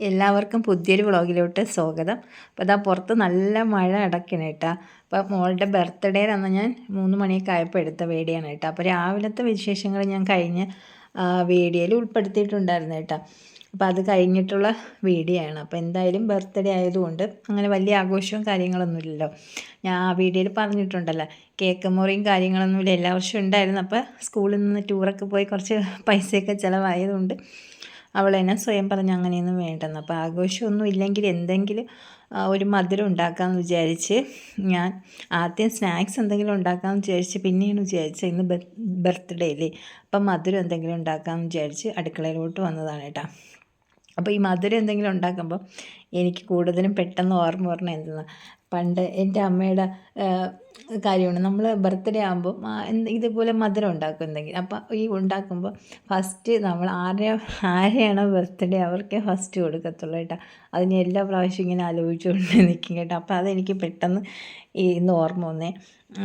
എല്ലാവർക്കും പുതിയൊരു വ്ളോഗിലോട്ട് സ്വാഗതം. അപ്പോൾ അതാ പുറത്ത് നല്ല മഴ അടക്കണം കേട്ടോ. അപ്പോൾ മോളുടെ ബർത്ത്ഡേ തന്നെ ഞാൻ മൂന്ന് മണിയൊക്കെ ആയപ്പോൾ എടുത്ത വീഡിയോയാണ് കേട്ടോ. അപ്പോൾ രാവിലത്തെ വിശേഷങ്ങൾ ഞാൻ കഴിഞ്ഞ് വീഡിയോയിൽ ഉൾപ്പെടുത്തിയിട്ടുണ്ടായിരുന്നു കേട്ടോ. അപ്പോൾ അത് കഴിഞ്ഞിട്ടുള്ള വീഡിയോയാണ്. അപ്പോൾ എന്തായാലും ബർത്ത്ഡേ ആയതുകൊണ്ട് അങ്ങനെ വലിയ ആഘോഷവും കാര്യങ്ങളൊന്നുമില്ലല്ലോ ഞാൻ ആ വീഡിയോയിൽ പറഞ്ഞിട്ടുണ്ടല്ലോ കേക്ക് മുറിയും കാര്യങ്ങളൊന്നുമില്ല എല്ലാ വർഷവും ഉണ്ടായിരുന്നു. അപ്പോൾ സ്കൂളിൽ നിന്ന് ടൂറൊക്കെ പോയി കുറച്ച് പൈസയൊക്കെ ചിലവായതുകൊണ്ട് അവൾ എന്നെ സ്വയം പറഞ്ഞ് അങ്ങനെയൊന്നും വേണ്ടെന്ന്. അപ്പോൾ ആഘോഷമൊന്നും ഇല്ലെങ്കിൽ എന്തെങ്കിലും ഒരു മധുരം ഉണ്ടാക്കാമെന്ന് വിചാരിച്ച് ഞാൻ ആദ്യം സ്നാക്സ് എന്തെങ്കിലും ഉണ്ടാക്കാമെന്ന് വിചാരിച്ച് പിന്നെയാണ് വിചാരിച്ചത് ഇന്ന് ബർത്ത്ഡേ അല്ലേ? അപ്പം മധുരം എന്തെങ്കിലും ഉണ്ടാക്കാമെന്ന് വിചാരിച്ച് അടുക്കളയിലോട്ട് വന്നതാണ് കേട്ടോ. അപ്പോൾ ഈ മധുരം എന്തെങ്കിലും ഉണ്ടാക്കുമ്പോൾ എനിക്ക് കൂടുതലും പെട്ടെന്ന് ഓർമ്മ പറഞ്ഞ എന്തെന്ന്? പണ്ട് എന്റെ അമ്മയുടെ കാര്യമാണ്. നമ്മൾ ബർത്ത്ഡേ ആകുമ്പോൾ ഇതുപോലെ മധുരം ഉണ്ടാക്കും എന്തെങ്കിലും. അപ്പം ഈ ഉണ്ടാക്കുമ്പോൾ ഫസ്റ്റ് നമ്മൾ ആരെ ആരെയാണോ ബർത്ത്ഡേ അവർക്കേ ഫസ്റ്റ് കൊടുക്കത്തുള്ളൂ കേട്ടോ. അതിന് എല്ലാ പ്രാവശ്യം ഇങ്ങനെ ആലോചിച്ചുകൊണ്ട് നിൽക്കും കേട്ടോ. അപ്പോൾ അതെനിക്ക് പെട്ടെന്ന് ഇന്ന് ഓർമ്മ വന്നേ.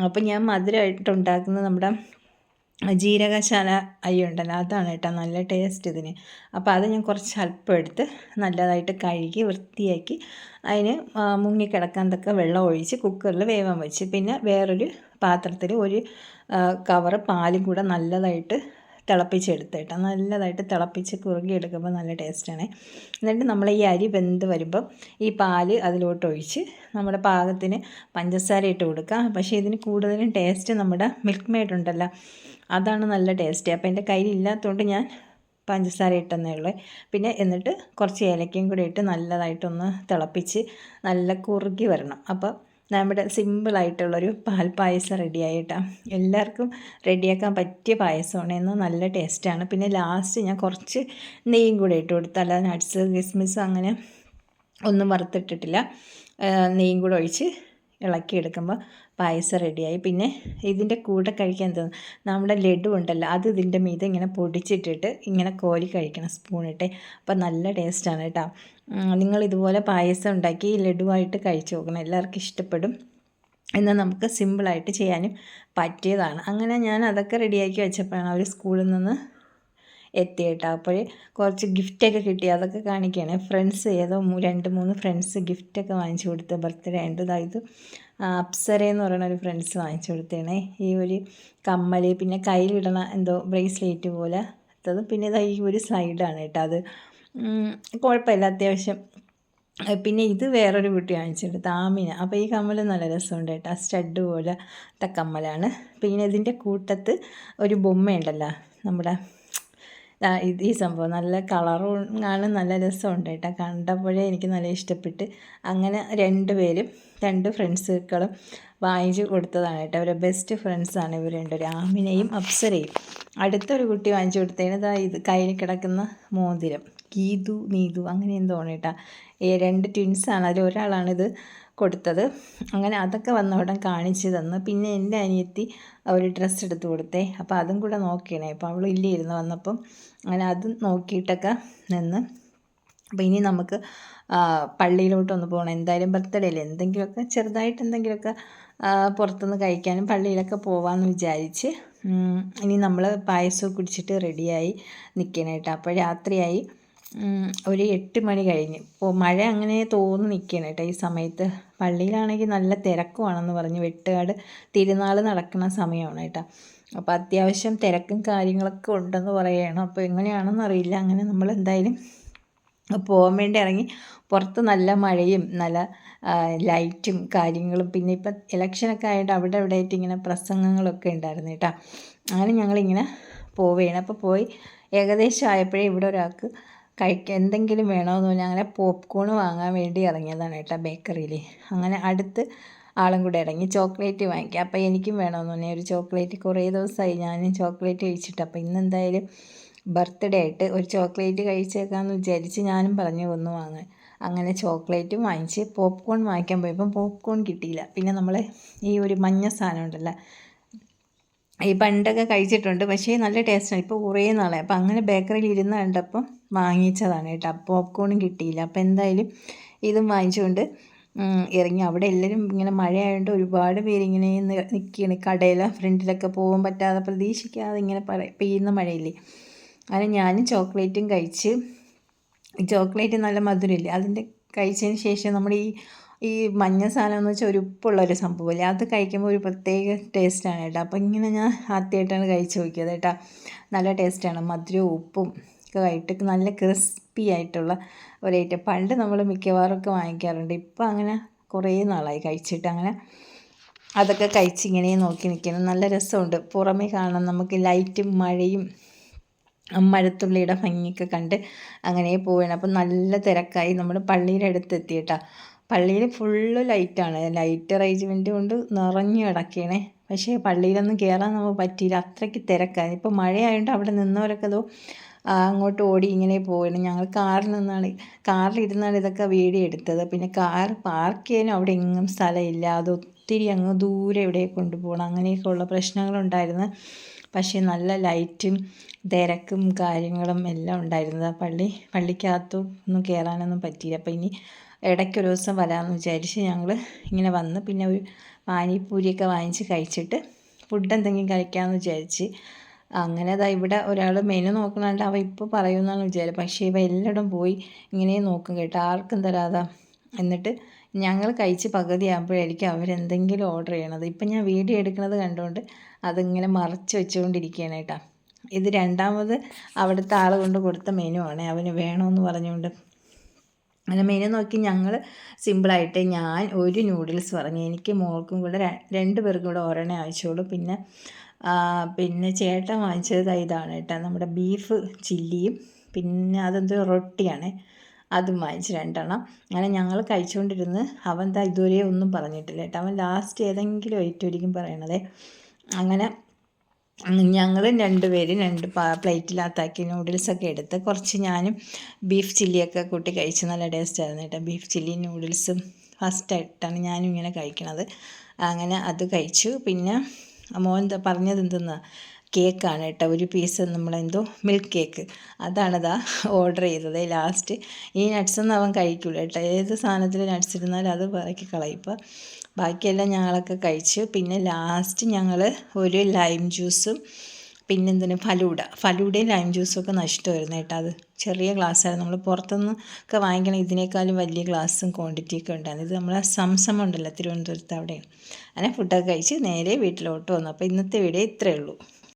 അപ്പം ഞാൻ മധുരമായിട്ട് ഉണ്ടാക്കുന്നത് നമ്മുടെ ജീരകശാല അരി ഉണ്ടല്ലോ അതാണ് കേട്ടോ നല്ല ടേസ്റ്റ് ഇതിന്. അപ്പോൾ അത് ഞാൻ കുറച്ച് അല്പം എടുത്ത് നല്ലതായിട്ട് കഴുകി വൃത്തിയാക്കി അതിന് മുങ്ങിക്കിടക്കാൻ തക്ക വെള്ളം ഒഴിച്ച് കുക്കറിൽ വേവാൻ വെച്ച്. പിന്നെ വേറൊരു പാത്രത്തിൽ ഒരു കവറ് പാലും കൂടെ നല്ലതായിട്ട് തിളപ്പിച്ചെടുത്ത് കേട്ടോ. നല്ലതായിട്ട് തിളപ്പിച്ച് കുറുകി എടുക്കുമ്പോൾ നല്ല ടേസ്റ്റാണ് എന്നിട്ട് നമ്മൾ ഈ അരി വെന്ത് വരുമ്പം ഈ പാൽ അതിലോട്ട് ഒഴിച്ച് നമ്മുടെ പാകത്തിന് പഞ്ചസാര ഇട്ട് കൊടുക്കുക പക്ഷേ ഇതിന് കൂടുതലും ടേസ്റ്റ് നമ്മുടെ മിൽക്ക് മെയ്ഡ് ഉണ്ടല്ലോ. അതാണ് നല്ല ടേസ്റ്റ് അപ്പോൾ എന്റെ കയ്യിലില്ലാത്തതുകൊണ്ട് ഞാൻ പഞ്ചസാര ഇട്ടെന്നേ ഉള്ളൂ. പിന്നെ എന്നിട്ട് കുറച്ച് ഏലക്കയും കൂടി ഇട്ട് നല്ലതായിട്ടൊന്ന് തിളപ്പിച്ച് നല്ല കുറുകി വരണം. അപ്പോൾ നമ്മുടെ സിമ്പിളായിട്ടുള്ളൊരു പാൽ പായസം റെഡിയായിട്ടാണ് എല്ലാവർക്കും റെഡിയാക്കാൻ പറ്റിയ പായസമാണ്. എന്ന് നല്ല ടേസ്റ്റാണ് പിന്നെ ലാസ്റ്റ് ഞാൻ കുറച്ച് നെയ്യും കൂടെ ഇട്ട് കൊടുത്തു. അല്ലാതെ നട്ട്സ് കിസ്മിസ് അങ്ങനെ ഒന്നും വറുത്തിട്ടിട്ടില്ല. നെയ്യും കൂടെ ഒഴിച്ച് ഇളക്കിയെടുക്കുമ്പോൾ പായസം റെഡിയായി പിന്നെ ഇതിന്റെ കൂടെ കഴിക്കാൻ തോന്നും നമ്മുടെ ലഡു ഉണ്ടല്ലോ അത് ഇതിന്റെ മീതെ ഇങ്ങനെ പൊടിച്ചിട്ടിട്ട് ഇങ്ങനെ കോരി കഴിക്കണം സ്പൂണിട്ട് അപ്പോൾ നല്ല ടേസ്റ്റാണ് കേട്ടോ. നിങ്ങൾ ഇതുപോലെ പായസം ഉണ്ടാക്കി ലഡുവായിട്ട് കഴിച്ചു നോക്കണം. എല്ലാവർക്കും ഇഷ്ടപ്പെടും. എന്ന് നമുക്ക് സിമ്പിളായിട്ട് ചെയ്യാനും പറ്റിയതാണ്. അങ്ങനെ ഞാൻ അതൊക്കെ റെഡിയാക്കി വെച്ചപ്പോഴാണ് അവർ സ്കൂളിൽ നിന്ന് എത്തി കേട്ടോ അപ്പോൾ കുറച്ച് ഗിഫ്റ്റൊക്കെ കിട്ടി. അതൊക്കെ കാണിക്കുകയാണ് ഫ്രണ്ട്സ് ഏതോ രണ്ട് മൂന്ന് ഫ്രണ്ട്സ് ഗിഫ്റ്റൊക്കെ വാങ്ങിച്ചു കൊടുത്ത് ബർത്ത്ഡേ ഉണ്ട് അതായത് അപ്സര എന്ന് പറയുന്ന ഒരു ഫ്രണ്ട്സ് വാങ്ങിച്ചു കൊടുത്തേണേ ഈ ഒരു കമ്മൽ പിന്നെ കയ്യിലിടണ എന്തോ ബ്രേസ്ലെറ്റ് പോലെ അത് പിന്നെ ഇതാ ഈ ഒരു സൈഡാണ് കേട്ടോ അത്. കുഴപ്പമില്ല അത്യാവശ്യം. പിന്നെ ഇത് വേറൊരു കുട്ടി വാങ്ങിച്ചിട്ടുണ്ട് താമിന അപ്പോൾ ഈ കമ്മൽ നല്ല രസമുണ്ട് കേട്ടോ. സ്റ്റഡ് പോലെ കമ്മലാണ്. പിന്നെ ഇതിന്റെ കൂട്ടത്ത് ഒരു ബൊമ്മയുണ്ടല്ലോ നമ്മുടെ ഇത് ഈ സംഭവം നല്ല കളറും ആണ് നല്ല രസമുണ്ട് കേട്ടോ. കണ്ടപ്പോഴേ എനിക്ക് നല്ല ഇഷ്ടപ്പെട്ട് അങ്ങനെ രണ്ട് പേരും രണ്ട് ഫ്രണ്ട്സുകളും വാങ്ങിച്ചു കൊടുത്തതാണ് കേട്ടോ. അവരെ ബെസ്റ്റ് ഫ്രണ്ട്സാണ് ഇവർ രണ്ടുപേരും ആമിനയും അപ്സരയും. അടുത്തൊരു കുട്ടി വാങ്ങിച്ചു കൊടുത്തതിന് ഇത് കയ്യിൽ കിടക്കുന്ന മോതിരം. ഗീതു നീതു അങ്ങനെ എന്തോ കേട്ടോ. രണ്ട് ട്വിൻസാണ് അതിൽ ഒരാളാണിത് കൊടുത്തത്. അങ്ങനെ അതൊക്കെ വന്ന ഉടൻ കാണിച്ചു തന്നു. പിന്നെ എന്റെ അനിയത്തി ഒരു ഡ്രസ്സ് എടുത്ത് കൊടുത്തേ. അപ്പോൾ അതും കൂടെ നോക്കിയണേ. അപ്പോൾ അവൾ ഇല്ലായിരുന്നു വന്നപ്പം. അങ്ങനെ അതും നോക്കിയിട്ടൊക്കെ നിന്ന്. അപ്പോൾ ഇനി നമുക്ക് പള്ളിയിലോട്ടൊന്ന് പോകണം എന്തായാലും ബർത്ത്ഡേ അല്ലേ? എന്തെങ്കിലുമൊക്കെ ചെറുതായിട്ട് എന്തെങ്കിലുമൊക്കെ പുറത്തുനിന്ന് കഴിക്കാനും പള്ളിയിലൊക്കെ പോകാമെന്ന് വിചാരിച്ച് ഇനി നമ്മൾ പായസമൊക്കെ കുടിച്ചിട്ട് റെഡിയായി നിൽക്കണേട്ടോ അപ്പോൾ രാത്രിയായി. ഒരു എട്ട് മണി കഴിഞ്ഞ്. ഇപ്പോൾ മഴ അങ്ങനെ തോന്നി നിൽക്കുകയാണ് കേട്ടോ ഈ സമയത്ത്. പള്ളിയിലാണെങ്കിൽ നല്ല തിരക്കുവാണെന്ന് പറഞ്ഞ് വെട്ടുകാട് തിരുനാൾ നടക്കുന്ന സമയമാണ് കേട്ടോ. അപ്പോൾ അത്യാവശ്യം തിരക്കും കാര്യങ്ങളൊക്കെ ഉണ്ടെന്ന് പറയുകയാണ് അപ്പോൾ എങ്ങനെയാണെന്ന് അറിയില്ല. അങ്ങനെ നമ്മൾ എന്തായാലും പോകാൻ വേണ്ടി ഇറങ്ങി പുറത്ത് നല്ല മഴയും നല്ല ലൈറ്റും കാര്യങ്ങളും. പിന്നെ ഇപ്പം ഇലക്ഷനൊക്കെ ആയിട്ട് അവിടെ ഇവിടെ ആയിട്ട് ഇങ്ങനെ പ്രസംഗങ്ങളൊക്കെ ഉണ്ടായിരുന്നു കേട്ടോ. അങ്ങനെ ഞങ്ങളിങ്ങനെ പോവുകയാണ് അപ്പോൾ പോയി ഏകദേശം ആയപ്പോഴേ ഇവിടെ ഒരാൾക്ക് കഴിക്കാൻ എന്തെങ്കിലും വേണമെന്ന് പറഞ്ഞാൽ അങ്ങനെ പോപ്കോൺ വാങ്ങാൻ വേണ്ടി ഇറങ്ങിയതാണ് കേട്ടോ ബേക്കറിയിൽ അങ്ങനെ അടുത്ത് ആളും കൂടെ ഇറങ്ങി ചോക്ലേറ്റ് വാങ്ങിക്കുക അപ്പോൾ എനിക്കും വേണമെന്ന് പറഞ്ഞാൽ ഒരു ചോക്ലേറ്റ് കുറേ ദിവസമായി ഞാനും ചോക്ലേറ്റ് കഴിച്ചിട്ട്. അപ്പോൾ ഇന്ന് എന്തായാലും ബർത്ത്ഡേ ആയിട്ട് ഒരു ചോക്ലേറ്റ് കഴിച്ചേക്കാമെന്ന് വിചാരിച്ച് ഞാനും പറഞ്ഞു ഒന്ന് വാങ്ങാൻ. അങ്ങനെ ചോക്ലേറ്റും വാങ്ങിച്ച് പോപ്കോൺ വാങ്ങിക്കാൻ പോയപ്പം പോപ്കോൺ കിട്ടിയില്ല. പിന്നെ നമ്മൾ ഈ ഒരു മഞ്ഞ സാധനം ഉണ്ടല്ലോ ഈ പണ്ടൊക്കെ കഴിച്ചിട്ടുണ്ട്. പക്ഷേ നല്ല ടേസ്റ്റാണ് ഇപ്പോൾ കുറേ നാളായി. അപ്പോൾ അങ്ങനെ ബേക്കറിയിൽ ഇരുന്ന് കണ്ടപ്പം വാങ്ങിച്ചതാണ് കേട്ടോ. പോപ്കോണും കിട്ടിയില്ല. അപ്പോൾ എന്തായാലും ഇതും വാങ്ങിച്ചുകൊണ്ട് ഇറങ്ങി. അവിടെ എല്ലാവരും ഇങ്ങനെ മഴയായതുകൊണ്ട് ഒരുപാട് പേരിങ്ങനെ നിൽക്കുകയാണ് കടയിൽ ഫ്രണ്ടിലൊക്കെ പോകാൻ പറ്റാതെ പ്രതീക്ഷിക്കാതെ ഇങ്ങനെ പറ പെയ്യുന്ന മഴയില്ലേ? അങ്ങനെ ഞാനും ചോക്ലേറ്റും കഴിച്ച് ചോക്ലേറ്റ് നല്ല മധുരമില്ലേ? അതിന്റെ കഴിച്ചതിന് ശേഷം നമ്മൾ ഈ ഈ മഞ്ഞ സാധനം എന്ന് വെച്ചാൽ ഒരു ഉപ്പുള്ള ഒരു സംഭവമില്ലേ? അത് കഴിക്കുമ്പോൾ ഒരു പ്രത്യേക ടേസ്റ്റാണ് കേട്ടോ. അപ്പോൾ ഇങ്ങനെ ഞാൻ ആദ്യമായിട്ടാണ് കഴിച്ച് നോക്കിയത് കേട്ടോ. നല്ല ടേസ്റ്റാണ്. മധുരവും ഉപ്പും ആയിട്ട് നല്ല ക്രിസ്പി ആയിട്ടുള്ള ഒരു ഐറ്റം. പണ്ട് നമ്മൾ മിക്കവാറും വാങ്ങിക്കാറുണ്ട്. ഇപ്പോൾ അങ്ങനെ കുറേ നാളായി കഴിച്ചിട്ട് അങ്ങനെ അതൊക്കെ കഴിച്ചിങ്ങനെ നോക്കി നിൽക്കണം നല്ല രസമുണ്ട്. പുറമേ കാണാൻ നമുക്ക് ലൈറ്റും മഴയും മഴത്തുള്ളിയുടെ ഭംഗിയൊക്കെ കണ്ട് അങ്ങനെ പോവുകയാണ്. അപ്പം നല്ല തിരക്കായി നമ്മൾ പള്ളിയുടെ അടുത്ത് എത്തിയിട്ടാ പള്ളിയിൽ ഫുള്ള് ലൈറ്റാണ്. ലൈറ്റ് അറേഞ്ച്മെന്റ് കൊണ്ട് നിറഞ്ഞു കിടക്കുകയാണ്. പക്ഷേ പള്ളിയിലൊന്നും കയറാൻ നമുക്ക് പറ്റിയില്ല. അത്രയ്ക്ക് തിരക്കായി ഇപ്പോൾ മഴയായതുകൊണ്ട് അവിടെ നിന്നവരൊക്കെ അതോ അങ്ങോട്ട് ഓടി ഇങ്ങനെ പോവുകയാണ്. ഞങ്ങൾ കാറിൽ നിന്നാണ് കാറിലിരുന്നാണ് ഇതൊക്കെ വീഡിയോ എടുത്തത്. പിന്നെ കാർ പാർക്ക് ചെയ്യാനും അവിടെ എങ്ങും സ്ഥലമില്ല. അത് ഒത്തിരി അങ്ങ് ദൂരെ എവിടെ കൊണ്ടുപോകണം. അങ്ങനെയൊക്കെ ഉള്ള പ്രശ്നങ്ങളുണ്ടായിരുന്നു. പക്ഷേ നല്ല ലൈറ്റും തിരക്കും കാര്യങ്ങളും എല്ലാം ഉണ്ടായിരുന്നത് പള്ളി പള്ളിക്കകത്തും ഒന്നും കയറാനൊന്നും പറ്റിയില്ല. അപ്പോൾ ഇനി ഇടയ്ക്കൊരു ദിവസം വരാമെന്ന് വിചാരിച്ച് ഞങ്ങൾ ഇങ്ങനെ വന്ന്. പിന്നെ ഒരു പാനിപ്പൂരിയൊക്കെ വാങ്ങിച്ച് കഴിച്ചിട്ട് ഫുഡ് എന്തെങ്കിലും കഴിക്കാമെന്ന് വിചാരിച്ച്. അങ്ങനെ അതാ ഇവിടെ ഒരാൾ മെനു നോക്കണാണ്ട് അവ ഇപ്പോൾ പറയുമെന്നാണ് വിചാരം. പക്ഷേ ഇവ എല്ലായിടും പോയി ഇങ്ങനെ നോക്കും കേട്ടോ. ആർക്കും തരാതാ. എന്നിട്ട് ഞങ്ങൾ കഴിച്ച് പകുതിയാകുമ്പോഴായിരിക്കും അവരെന്തെങ്കിലും ഓർഡർ ചെയ്യണത്. ഇപ്പം ഞാൻ വീഡിയോ എടുക്കുന്നത് കണ്ടുകൊണ്ട് അതിങ്ങനെ മറച്ച് വെച്ചുകൊണ്ടിരിക്കുകയാണ് കേട്ടോ. ഇത് രണ്ടാമത് അവിടുത്തെ ആൾ കൊണ്ട് കൊടുത്ത മെനു ആണ്. അവന് വേണമെന്ന് പറഞ്ഞുകൊണ്ട് അങ്ങനെ മെനു നോക്കി ഞങ്ങൾ സിമ്പിളായിട്ട് ഞാൻ ഒരു നൂഡിൽസ് പറഞ്ഞു എനിക്ക് മോൾക്കും കൂടെ രണ്ട് പേർക്കും കൂടെ ഒരെണ്ണേ ആവശ്യമുള്ളൂ. പിന്നെ പിന്നെ ചേട്ടൻ വാങ്ങിച്ചത് ഇതാണ് കേട്ടോ. നമ്മുടെ ബീഫ് ചില്ലിയും പിന്നെ അതെന്തോ റൊട്ടിയാണ്. അതും വാങ്ങിച്ച് രണ്ടെണ്ണം. അങ്ങനെ ഞങ്ങൾ കഴിച്ചുകൊണ്ടിരുന്ന് അവൻ എന്താ ഇതുവരെ ഒന്നും പറഞ്ഞിട്ടില്ല കേട്ടോ. അവൻ ലാസ്റ്റ് ഏതെങ്കിലും ആയിരിക്കും പറയണതേ. അങ്ങനെ ഞങ്ങൾ രണ്ടുപേരും രണ്ട് പ്ലേറ്റിലാത്താക്കി നൂഡിൽസൊക്കെ എടുത്ത് കുറച്ച് ഞാനും ബീഫ് ചില്ലിയൊക്കെ കൂട്ടി കഴിച്ച് നല്ല ടേസ്റ്റായിരുന്നു കേട്ടോ. ബീഫ് ചില്ലി നൂഡിൽസും ഫസ്റ്റായിട്ടാണ് ഞാനും ഇങ്ങനെ കഴിക്കണത്. അങ്ങനെ അത് കഴിച്ചു. പിന്നെ മോൻ പറഞ്ഞത് എന്തെന്നാ? കേക്കാണ് കേട്ടോ. ഒരു പീസ് നമ്മളെന്തോ മിൽക്ക് കേക്ക് അതാണിതാ ഓർഡർ ചെയ്തത്. ലാസ്റ്റ് ഈ നട്ട്സൊന്നും അവൻ കഴിക്കില്ല കേട്ടോ. ഏത് സാധനത്തിൽ നട്ട്സ് ഇരുന്നാലും അത് പറക്കി കളയും. ഇപ്പം ബാക്കിയെല്ലാം ഞങ്ങളൊക്കെ കഴിച്ചു പിന്നെ ലാസ്റ്റ് ഞങ്ങൾ ഒരു ലൈം ജ്യൂസും പിന്നെന്തിന് ഫലൂഡ. ഫലൂഡയും ലൈം ജ്യൂസും ഒക്കെ നഷ്ടമായിരുന്നു കേട്ടോ. അത് ചെറിയ ഗ്ലാസ്സായിരുന്നു നമ്മൾ പുറത്തുനിന്ന് ഒക്കെ വാങ്ങിക്കണം ഇതിനേക്കാളും വലിയ ഗ്ലാസ്സും ക്വാണ്ടിറ്റിയൊക്കെ ഉണ്ടായിരുന്നു. ഇത് നമ്മളെ സംസം ഉണ്ടല്ലോ തിരുവനന്തപുരത്ത് അവിടെയാണ് അങ്ങനെ ഫുഡൊക്കെ കഴിച്ച് നേരെ വീട്ടിലോട്ട് വന്നു. അപ്പോൾ ഇന്നത്തെ വീഡിയോ ഇത്രയേ ഉള്ളൂ.